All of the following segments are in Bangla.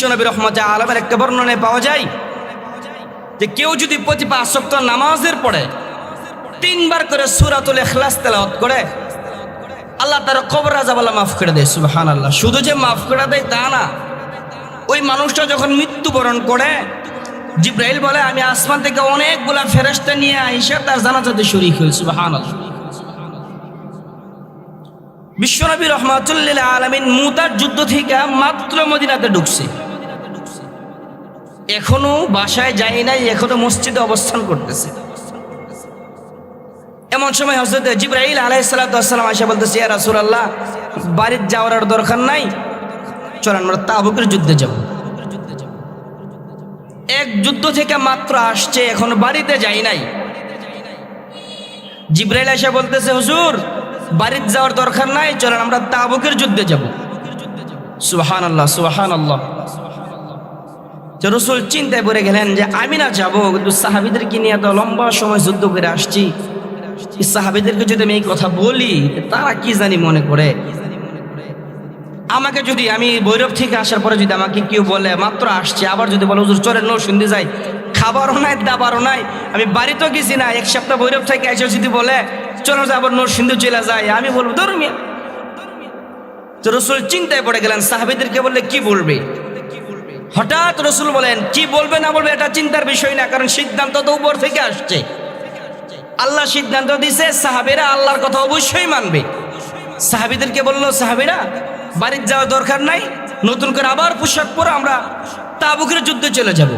বিশ্বনবী রহমত আলমের একটা বর্ণনায় পাওয়া যায় যে কেউ যদি প্রতি পাঁচ সপ্তাহ নামাজের পড়ে, তিনবার করে সুরাতুল এখলাস তেলাওয়াত করে, আল্লাহ তার কবর রাজাবাল্লাহ মাফ করে দেয় সুবাহান আল্লাহ শুধু যে মাফ করে দেয় তা না, ওই মানুষটা যখন মৃত্যুবরণ করে, জিব্রাইল বলে, আমি আসমান থেকে অনেকগুলা ফেরেস্তা নিয়ে আইসে তার জানাজাতে শরীক হয়েছি সুবাহান বিশ্বনবী রহমাতুল্লিল আলমিন মুতার যুদ্ধ থেকে মাত্র মদিনাতে ঢুকছে। এখনও বাসায় যাই নাই, এখনও মসজিদে অবস্থান করতেছে। এমন সময় হজরত জিব্রাহিল আলাইসালাম আসে বলতেছে, ইয়া রাসূলুল্লাহ, বাড়ির যাওয়ার দরকার নাই। চলেন, আমরা তাবুকের যুদ্ধে যাব। এক যুদ্ধ থেকে মাত্র আসছে, এখন বাড়িতে যাই নাই। জিব্রাইল এসে বলতেছে, হুজুর বাড়িতে যাওয়ার দরকার নাই, চলেন, আমরা তাবুকের যুদ্ধে যাব। সুহান আল্লাহ সুহান আল্লাহ যে রসুল চিন্তায় পড়ে গেলেন যে আমি না যাব, কিন্তু সাহাবিদেরকে নিয়ে এত লম্বা সময় যুদ্ধ করে আসছি। সাহাবিদেরকে যদি আমি এই কথা বলি তারা কি জানি মনে করে? আমাকে যদি আমি বৈরব থেকে আসার পরে যদি আমাকে কেউ বলে, মাত্র আসছে, আবার যদি বলে চলে নো শুনতে যাই। খাবারও নাই, দাবারও নাই। আমি বাড়িতেও গেছি না, এক সপ্তাহ বৈরব থেকে এসে যদি বলে, চলো আবার নোর সিন্ধু চলে যায় আমি বলব, ধর্মিয়া। তো রসুল চিন্তায় পড়ে গেলেন, সাহাবিদেরকে বললে, কি বলবে? হঠাৎ রসুল বলেন, কি বলবে না বলবে এটা চিন্তার বিষয় না, কারণ সিদ্ধান্ত তো উপর থেকে আসছে। আল্লাহ সিদ্ধান্ত দিছে, সাহাবিরা আল্লাহর কথা অবশ্যই মানবে। সাহাবিদেরকে বলল, সাহাবিরা, বাড়ির যাওয়ার দরকার নাই, নতুন করে আবার পোশাক পরে আমরা তাবুকের যুদ্ধে চলে যাব।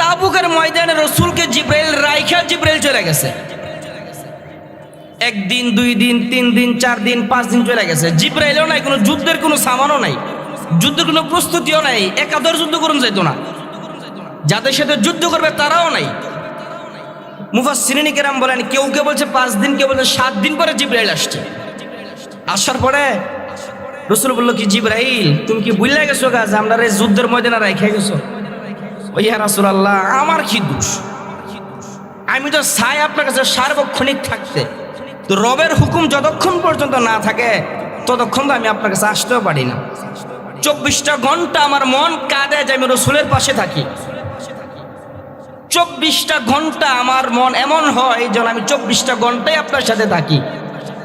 তাবুকের ময়দানে রসুলকে জিব্রাইল, রাইখা জিব্রাইল চলে গেছে। একদিন, দুই দিন, তিন দিন, চার দিন, পাঁচ দিন চলে গেছে। জিব্রাইলও নাই, কোনো যুদ্ধের কোনো সামানও নাই। যুদ্ধের কোনো প্রস্তুতিও নাই একাদর যুদ্ধ করুন যাইতো না। যাদের সাথে যুদ্ধ করবে তারাও নাই। মুফাসিনী কেরাম বলেন, কেউ কেউ বলছে পাঁচ দিন, কেউ বলছে সাত দিন পরে জিব্রাইল আসছে। আসার পরে রসুল বলল, কি জিব্রাইল, তুমি কি বুঝলে গেছো গাছ আমরা রে যুদ্ধের ময়দানে রেখে গেছো? ওই হ্যাঁ রাসুল আল্লাহ আমার কি দোষ? আমি তো চাই আপনার কাছে সার্বক্ষণিক থাকতে। তো রবের হুকুম যতক্ষণ পর্যন্ত না থাকে, ততক্ষণ তো আমি আপনার কাছে আসতেও পারি না। চব্বিশটা ঘণ্টা আমার মন কাঁদে যে আমি রসুলের পাশে থাকি। চব্বিশটা ঘণ্টা আমার মন এমন হয় যেন আমি চব্বিশটা ঘন্টাই আপনার সাথে থাকি।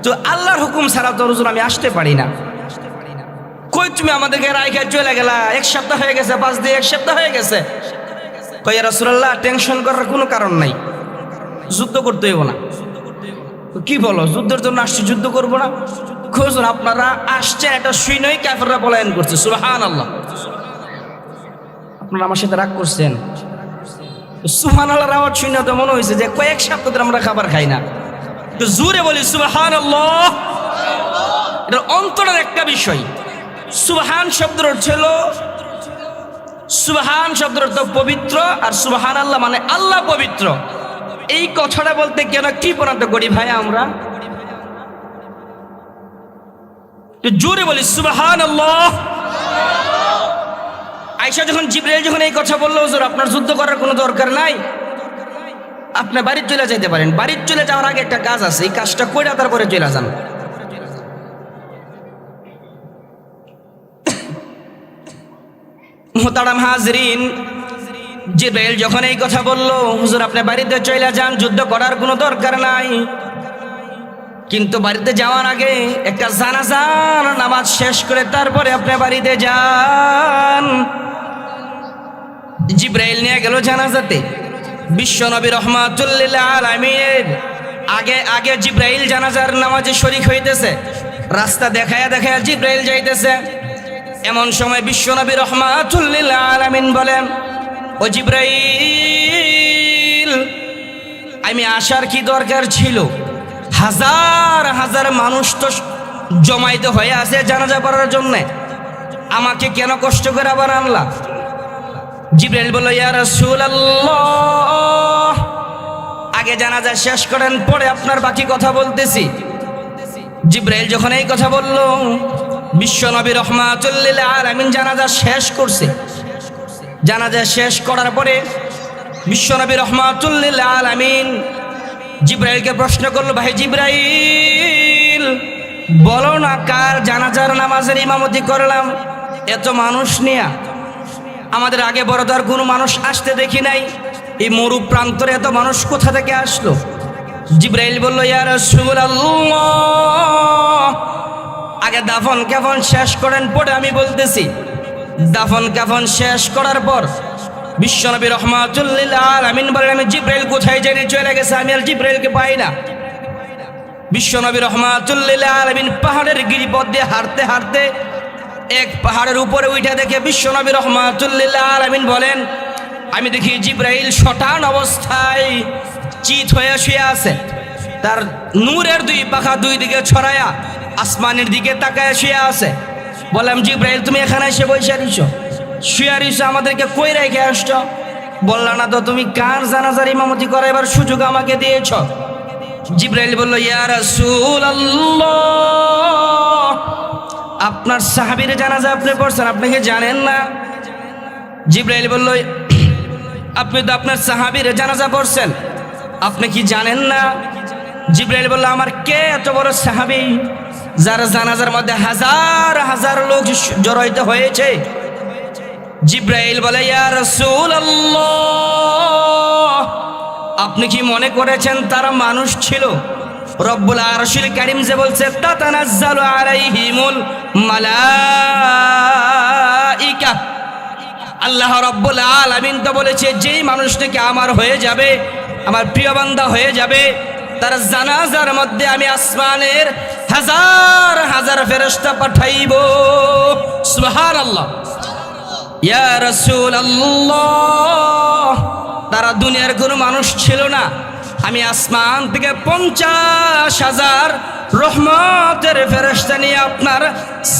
তো আল্লাহর হুকুম ছাড়া তো রসুল আমি আসতে পারি না। কই তুমি আমাদেরকে রায়খা চলে গেলা? এক সপ্তাহ হয়ে গেছে, পাঁচ দিয়ে এক সপ্তাহ হয়ে গেছে। কই রাসুলাল্লাহ টেনশন করার কোনো কারণ নাই। যুদ্ধ করতে হইব না। কি বলো, যুদ্ধের জন্য আসছি, যুদ্ধ করব না? খুঁজুন আপনারা আসছে এটা শুনেই ক্যাফেররা পলায়ন করছে সুহান আল্লাহ আপনারা আমার সাথে রাগ করছেন? সুহান আল্লাহর আওয়াজ শুনে তো মনে হয়েছে যে কয়েক সপ্তাহ ধরে আমরা খাবার খাই না। তো জুড়ে বলি সুবাহান আল্লাহ এটা অন্তরের একটা বিষয়। সুবাহান শব্দের অর্থ হলো, সুবাহান শব্দের অর্থ পবিত্র, আর সুবাহান আল্লাহ মানে আল্লাহ পবিত্র। এই কথাটা বলতে কেন কি পরান্ত করি ভাই আমরা? জোরে বলি সুবাহান আয়সা যখন জিব্রাইল যখন এই কথা বলল, হুজুর, আপনার যুদ্ধ করার কোনো দরকার নাই। আপনি বাড়ির চলে যেতে পারেন। বাড়ির চলে যাওয়ার আগে একটা কাজ আছে, এই কাজটা করে তারপরে চলে যান। মোহতারাম হাজরিন, জিব্রাইল যখন এই কথা বলল, হুজুর, আপনি বাড়িতে চলে যান, যুদ্ধ করার কোনো দরকার নাই। কিন্তু বাড়িতে যাওয়ার আগে একটা জানাজার নামাজ শেষ করে তারপরে আপনি বাড়িতে যান। জিব্রাইল নিয়ে গেল জানাজাতে। বিশ্ব নবী রহমাতুল্লিল্লাহ আলমীর আগে আগে জিব্রাইল জানাজার নামাজে শরিক হইতেছে। রাস্তা দেখায়া দেখায়া জিব্রাইল যাইতেছে। এমন সময় বিশ্ব নবী রহমাতুল্লিল্লাহ আলামিন বলেন, ও জিব্রাইল, আমি আসার কি দরকার ছিল? হাজার হাজার মানুষ তো জমাইতে হয়ে আছে জানাজা করার জন্য। আমাকে কেন কষ্ট করে আবার আনলা? জিব্রাইল বলল, ইয়া রাসূলুল্লাহ। আগে জানাজা শেষ করেন, পরে আপনার বাকি কথা বলতেছি। জিব্রাইল যখন এই কথা বলল, বিশ্ব নবী রহমাতুল্লিল আলামিন জানাজা শেষ করছে। জানাজা শেষ করার পরে বিশ্ব নবী রহমাতুল্লিল আলামিন জিব্রাইলকে প্রশ্ন করল, ভাই জিব্রাইল, বলো না কার জানাজার নামাজের ইমামতি করলাম? এত মানুষ নিয়া আমাদের আগে বড় তো আর কোনো মানুষ আসতে দেখি নাই। এই মরু প্রান্তরে এত মানুষ কোথা থেকে আসলো? জিব্রাইল বলল ইয়ার আগে দাফন কাফন শেষ করেন, পরে আমি বলতেছি। দাফন কাফন শেষ করার পর বিশ্বনবী রহমাতুল্লিল আমিন বলেন, আমি জিব্রাইল কোথায় জেনে চলে গেছে? আমি আর জিব্রাইলকে পাই না। বিশ্বনবী রহমাতুল্লিল আলমিন পাহাড়ের গিরিপথ দিয়ে হাঁটতে হাঁটতে এক পাহাড়ের উপরে উঠে দেখে বিশ্বনবী রহমাতুল্লিল আলমিন বলেন, আমি দেখি জিব্রাইল শটান অবস্থায় চিত হয়ে শুয়ে আছে। তার নূরের দুই পাখা দুই দিকে ছড়ায়া আসমানের দিকে তাকায় শুয়ে আছে। বললাম, জিব্রাইল, তুমি এখানে এসে দিছ শুয়ে দিছ আমাদেরকে কই রেখে আসছ? বললা, না তো, তুমি কার জানাজার ইমামতি করাইবার সুযোগ আমাকে দিয়েছ? জিব্রাইল বলল, ইয়া রাসূলুল্লাহ, আপনার সাহাবীর জানাজা আপনি পড়ছেন, আপনি কি জানেন না? জিব্রাইল বলল, আপনি তো আপনার সাহাবীর জানাজা পড়ছেন, আপনি কি জানেন না? জিব্রাইল বলল, আমার কে এত বড় সাহাবী, যার জানাজার মধ্যে হাজার হাজার লোক জড়াইত হয়েছে? জিব্রাইল বলে আপনি কি মনে করেছেন তারা মানুষ ছিল? রব্বুল আরশিল কারিম যে বলছে, তাতানাজ্জালু আলাইহিমুল মালাইকা। আল্লাহ রব্বুল আলামিন তো বলেছে, যেই মানুষটাকে আমার হয়ে যাবে, আমার প্রিয় বান্দা হয়ে যাবে, তার জানাজার মধ্যে আমি আসমানের হাজার হাজার ফেরেশতা পাঠাইব। সুবহানাল্লাহ। ইয়া রাসূলুল্লাহ। তারা দুনিয়ার কোনো মানুষ ছিল না। আমি আসমান থেকে পঞ্চাশ হাজার রহমতের ফেরস্তা নিয়ে আপনার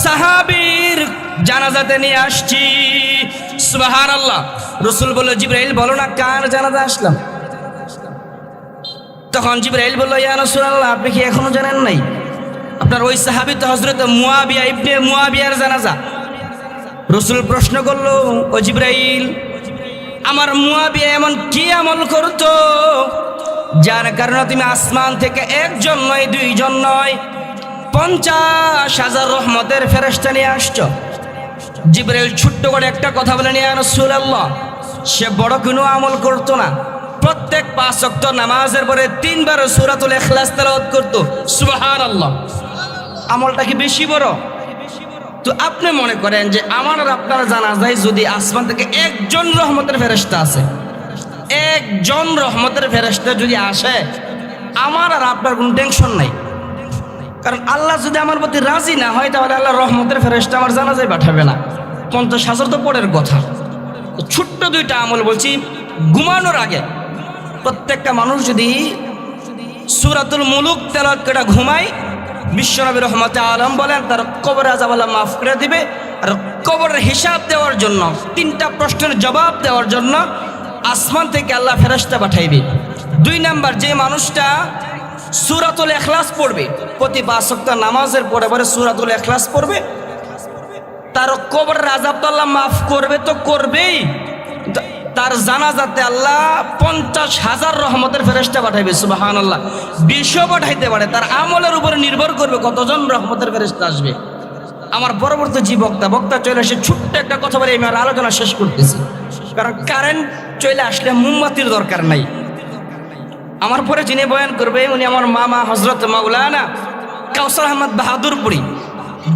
সাহাবীর জানাজাতে নিয়ে আসছি। সুবাহান আল্লাহ রসুল বলল, জিব্রাইল, বলো না, কার জানাজা আসলাম? তখন জিব্রাইল বলল, ইয়া রাসূলুল্লাহ, আপনি কি এখনও জানেন নাই? আপনার ওই সাহাবী তো হযরত মুয়াবিয়া ইবনে মুয়াবিয়ার জানাজা। রসুল প্রশ্ন করল, ও জিব্রাইল, আমার মুয়াবিয়া এমন কি আমল করতো? যার কারণে তুমি আসমান থেকে একজন নয়, দুইজন নয়, পঞ্চাশ হাজার রহমতের ফেরেস্তা নিয়ে আসছো? জিব্রাইল ছোট্ট করে একটা কথা বলে নিয়ে রসুল্লাহ সে বড় কোনো আমল করতো না। প্রত্যেক পাঁচ অক্ট নামাজের পরে তিনবার সুরাতুল এখলাস তেলাওয়াত করতো। সুবাহান আল্লাহ আমলটা কি বেশি বড়? তো আপনি মনে করেন যে আমার আর আপনার জানা যায় যদি আসমান থেকে একজন রহমতের ফেরেস্তা আছে একজন রহমতের ফেরেস্তা যদি আসে, আমার আর আপনার কোনো টেনশন নাই। কারণ আল্লাহ যদি আমার প্রতি রাজি না হয়, তাহলে আল্লাহ রহমতের ফেরেস্তা আমার জানা যায় পাঠাবে না। পঞ্চাশ হাজার তো পরের কথা। ছোট্ট দুইটা আমল বলছি, ঘুমানোর আগে প্রত্যেকটা মানুষ যদি সুরাতুল মুলুক তেলত ঘুমায় বিশ্বনবী রহমতে আলম বলেন, তার কবর আজাবাল্লাহ মাফ করে দিবে। আর কবরের হিসাব দেওয়ার জন্য, তিনটা প্রশ্নের জবাব দেওয়ার জন্য আসমান থেকে আল্লাহ ফেরস্তা পাঠাইবে। দুই নাম্বার, যে মানুষটা সুরাতুল এখলাস পড়বে, প্রতি সপ্তাহ নামাজের পরে পরে সুরাতুল এখলাস পড়বে তার তো আল্লাহ মাফ করবে তো করবেই। তার জানাজাতে আল্লাহ পঞ্চাশ হাজার রহমতের ফেরেস্তা পাঠাইবে সুবাহান আল্লাহ বিশও পাঠাইতে পারে, তার আমলের উপরে নির্ভর করবে কতজন রহমতের ফেরেস্তা আসবে। আমার পরবর্তী যে বক্তা বক্তা চলে আসে ছোট্ট একটা কথা বলে আমি আর আলোচনা শেষ করতেছি। কারণ কারেন্ট চলে আসলে মোমবাতির দরকার নাই। আমার পরে যিনি বয়ান করবে, উনি আমার মামা হজরত মাওলানা কাউসার আহমদ বাহাদুরপুরি।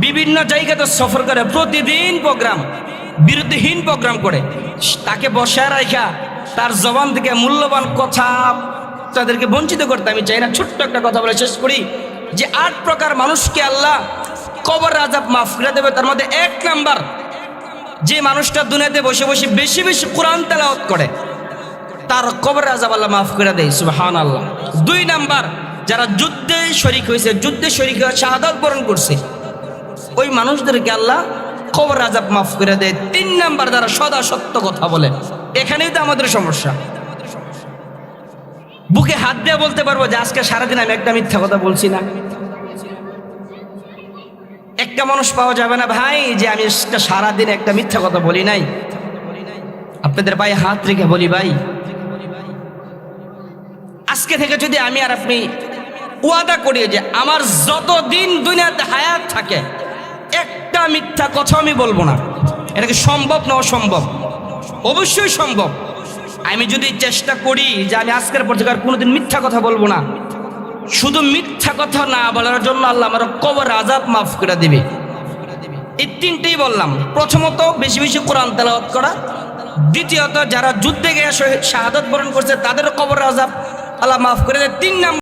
বিভিন্ন জায়গাতে সফর করে, প্রতিদিন প্রোগ্রাম। বিরতিহীন প্রোগ্রাম করে। তাকে বসায় রাখা তার জবান থেকে মূল্যবান কথা তাদেরকে বঞ্চিত করতে আমি চাই না। ছোট্ট একটা কথা বলে শেষ করি যে, আট প্রকার মানুষকে আল্লাহ কবর রাজাব মাফ করে দেবে। তার মধ্যে এক নাম্বার, যে মানুষটা দুনিয়াতে বসে বসে বেশি বেশি কোরআন তেলাওয়াত করে, তার কবর রাজাব আল্লাহ মাফ করে দেয় সুবাহান আল্লাহ দুই নাম্বার, যারা যুদ্ধে শরিক হয়েছে, যুদ্ধে শরিক হয়ে শাহাদত বরণ করছে, ওই মানুষদেরকে আল্লাহ কবর রাজাব মাফ করে দেয়। তিন নাম্বার যারা সদা সত্য কথা বলে। এখানেই তো আমাদের সমস্যা। বুকে হাত দিয়ে বলতে পারব যে আজকে সারাদিন আমি একটা মিথ্যা কথা বলছি না। একটা মানুষ পাওয়া যাবে না ভাই যে আমি সারাদিন একটা মিথ্যা কথা বলি নাই। আপনাদের পায়ে হাত রেখে বলি ভাই। আজকে থেকে যদি আমি আর আপনি ওয়াদা করি যে আমার যতদিন দুনিয়াতে হায়াত থাকে মিথ্যা কথা আমি বলব না। এটা কি সম্ভব না অসম্ভব? অবশ্যই সম্ভব। আমি যদি চেষ্টা করি যে আমি আজকের পর থেকে আর কোনোদিন মিথ্যা কথা বলব না। শুধু মিথ্যা কথা না বলার জন্য আল্লাহ আমার কবর আজাব মাফ করে দিবে। এই তিনটেই বললাম। প্রথমত বেশি বেশি কোরআন তেলাওয়াত করা। দ্বিতীয়ত যারা যুদ্ধে গিয়ে শহীদ- শাহাদত বরণ করছে, তাদের কবর আজাব আল্লাহ মাফ করে দেয় তিন নাম্বার